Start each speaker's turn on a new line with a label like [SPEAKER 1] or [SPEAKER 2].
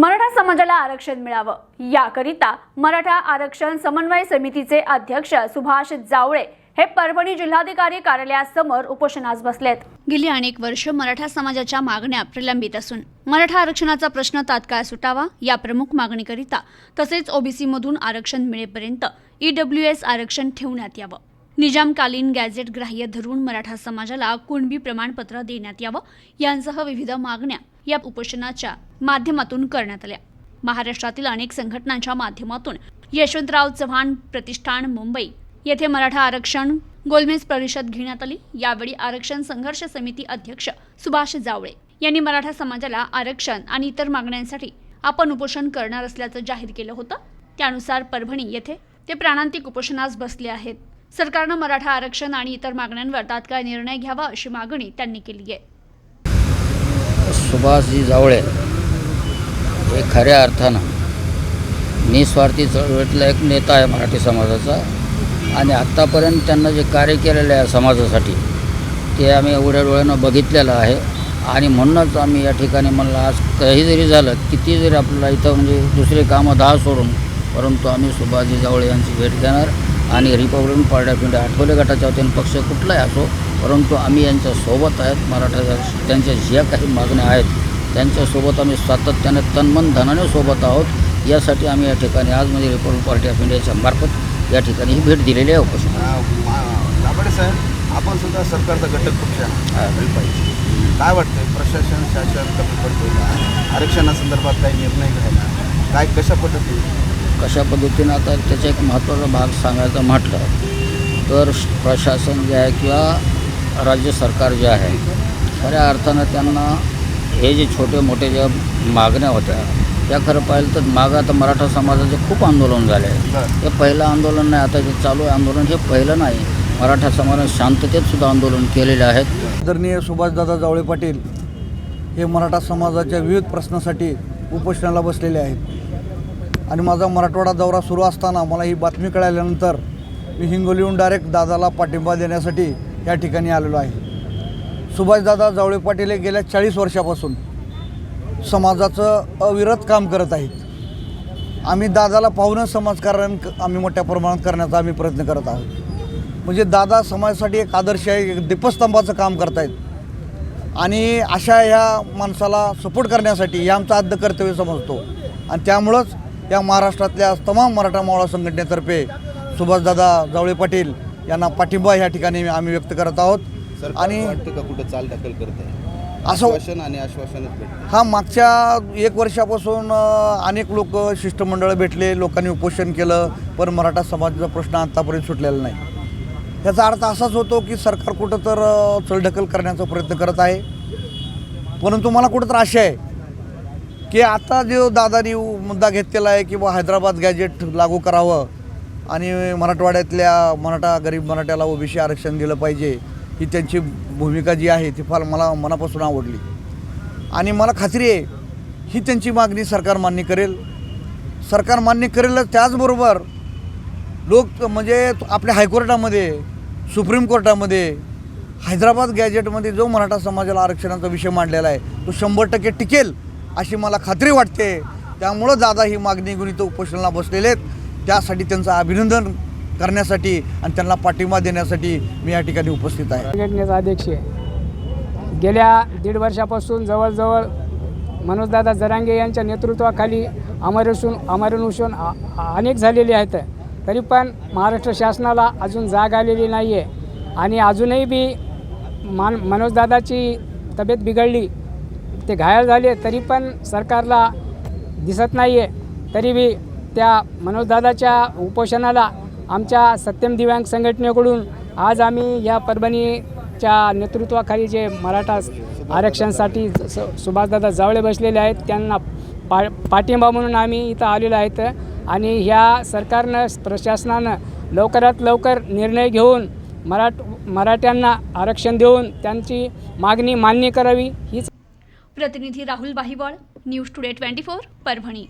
[SPEAKER 1] मराठा समाजाला आरक्षण मिळावं. याकरिता मराठा आरक्षण समन्वय समितीचे अध्यक्ष सुभाष जावळे हे परभणी जिल्हाधिकारी कार्यालयासमोर उपोषणास बसलेत. गेली अनेक वर्ष मराठा समाजाच्या मागण्या प्रलंबित असून मराठा आरक्षणाचा प्रश्न तात्काळ सुटावा या प्रमुख मागणीकरिता तसेच ओबीसीमधून आरक्षण मिळेपर्यंत ईडब्ल्यू एस आरक्षण ठेवण्यात यावं. निजामकालीन गॅझेट ग्राह्य धरून मराठा समाजाला कुणबी प्रमाणपत्र देण्यात यावं यांसह विविध मागण्या या उपोषणाच्या माध्यमातून करण्यात आल्या. महाराष्ट्रातील अनेक संघटनांच्या माध्यमातून यशवंतराव चव्हाण प्रतिष्ठान मुंबई येथे मराठा आरक्षण गोलमेज परिषद घेण्यात आली. यावेळी आरक्षण संघर्ष समिती अध्यक्ष सुभाष जावळे यांनी मराठा समाजाला आरक्षण आणि इतर मागण्यांसाठी आपण उपोषण करणार असल्याचं जाहीर केलं होतं. त्यानुसार परभणी येथे ते प्राणांतिक उपोषणास बसले आहेत. सरकारनं मराठा आरक्षण आणि इतर मागण्यांवर तात्काळ निर्णय घ्यावा अशी मागणी त्यांनी केली आहे.
[SPEAKER 2] सुभाषजी जावळे हे खऱ्या अर्थानं निस्वार्थी चळवळीतला एक नेता आहे मराठी समाजाचा. आणि आत्तापर्यंत त्यांना जे कार्य केलेलं आहे समाजासाठी ते आम्ही एवढ्या डोळ्यानं बघितलेलं आहे. आणि म्हणूनच आम्ही या ठिकाणी म्हणलं आज काही जरी झालं किती जरी आपल्याला इथं म्हणजे दुसरे कामं दहा सोडून परंतु आम्ही सुभाषजी जावळे यांची भेट घेणार आणि Republican Party of India Athawale गटाच्या वतीने पक्ष कुठलाही असो परंतु आम्ही यांच्या सोबत आहेत मराठा त्यांच्या ज्या काही मागण्या आहेत त्यांच्यासोबत आम्ही सातत्याने तन्मन धनाने सोबत आहोत. यासाठी आम्ही या ठिकाणी आज म्हणजे रिपब्लिकन पार्टी ऑफ इंडियाच्या मार्फत या ठिकाणी ही भेट दिलेली आहे.
[SPEAKER 3] दाभाडे साहेब आपण सुद्धा सरकारचा घटक पक्ष पाहिजे. काय वाटतंय? प्रशासन शासन कमी पडतोय का? आरक्षणासंदर्भात काही निर्णय घ्यायला? काय कशा पद्धतीने?
[SPEAKER 2] कशा पद्धतीनं? आता त्याचा एक महत्त्वाचा भाग सांगायचं म्हटलं तर प्रशासन जे आहे किंवा राज्य सरकार जे आहे खऱ्या अर्थानं त्यांना हे जे छोटे मोठे ज्या मागण्या होत्या त्या खरं पाहिलं तर मागं आता मराठा समाजाचे खूप आंदोलन झाले. आहे हे पहिलं आंदोलन नाही आता जे चालू आहे आंदोलन हे पहिलं नाही. मराठा समाजाने शांततेत सुद्धा आंदोलन केलेले आहेत.
[SPEAKER 4] आदरणीय सुभाषदादा जावळे पाटील हे मराठा समाजाच्या विविध प्रश्नासाठी उपोषणाला बसलेले आहेत. आणि माझा मराठवाडा दौरा सुरू असताना मला ही बातमी कळाल्यानंतर मी हिंगोलीहून डायरेक्ट दादाला पाठिंबा देण्यासाठी या ठिकाणी आलेलो आहे. सुभाषदादा जावळे पाटील हे गेल्या चाळीस वर्षापासून समाजाचं अविरत काम करत आहेत. आम्ही दादाला पाहूनच समाजकारण क- आम्ही मोठ्या प्रमाणात करण्याचा आम्ही प्रयत्न करत आहोत. म्हणजे दादा समाजासाठी एक आदर्श आहे एक दीपस्तंभाचं काम करतायत. आणि अशा ह्या माणसाला सपोर्ट करण्यासाठी हे आमचं आद्य कर्तव्य समजतो. आणि त्यामुळंच या महाराष्ट्रातल्या तमाम मराठा मावळा संघटनेतर्फे सुभाषदादा जावळे पाटील यांना पाठिंबा ह्या ठिकाणी आम्ही व्यक्त करत आहोत. आणि
[SPEAKER 3] का कुठं चाल ढकल करत आहे
[SPEAKER 4] असं
[SPEAKER 3] आश्वासन आणि आश्वासनच भेटतं
[SPEAKER 4] हा मागच्या एक वर्षापासून अनेक लोक शिष्टमंडळ भेटले लोकांनी उपोषण केलं पण मराठा समाजाचा प्रश्न आतापर्यंत सुटलेला नाही. याचा अर्थ असाच होतो की सरकार कुठं तर चलढकल करण्याचा प्रयत्न करत आहे. परंतु मला कुठं तर आशा आहे की आता जो दादानी मुद्दा घेतलेला आहे की बा हैदराबाद गॅजेट लागू करावं आणि मराठवाड्यातल्या मराठा गरीब मराठ्याला ओबीसी आरक्षण दिलं पाहिजे ही त्यांची भूमिका जी आहे ती फार मला मनापासून आवडली. आणि मला खात्री आहे ही त्यांची मागणी सरकार मान्य करेल. सरकार मान्य करेलच त्याचबरोबर लोक म्हणजे आपल्या हायकोर्टामध्ये सुप्रीम कोर्टामध्ये हैदराबाद गॅजेटमध्ये जो मराठा समाजाला आरक्षणाचा विषय मांडलेला आहे तो शंभर टक्के टिकेल अशी मला खात्री वाटते. त्यामुळं दादा ही मागणी घेऊन इथं उपोषणाला बसलेले आहेत. त्यासाठी त्यांचं अभिनंदन करण्यासाठी आणि त्यांना पाठिंबा देण्यासाठी मी या ठिकाणी उपस्थित आहे.
[SPEAKER 5] संघटनेचा अध्यक्ष आहे गेल्या दीड वर्षापासून जवळजवळ मनोजदादा जरांगे यांच्या नेतृत्वाखाली अमरसून अमरणुसून अनेक झालेले आहेत. तरी पण महाराष्ट्र शासनाला अजून जाग आलेली नाही आहे आणि अजूनही बी मान मनोजदादाची तब्येत बिघडली ते घायल झाले तरी पण सरकारला दिसत नाही आहे तरी बी त्या मनोजदादाच्या उपोषणाला आमच्या सत्यम दिव्यांग संघटनेकडून आज आम्ही या परभणीच्या नेतृत्वाखाली जे मराठा आरक्षणासाठी स सुभाषदादा जावळे बसलेले आहेत त्यांना पा पाठिंबा म्हणून आम्ही इथं आलेलो आहेत आणि ह्या सरकारनं प्रशासनानं लवकरात लवकर निर्णय घेऊन मराठ मराठ्यांना आरक्षण देऊन त्यांची मागणी मान्य करावी हीच
[SPEAKER 1] प्रतिनिधी Rahul बाहिबळ news today twenty four Parbhani.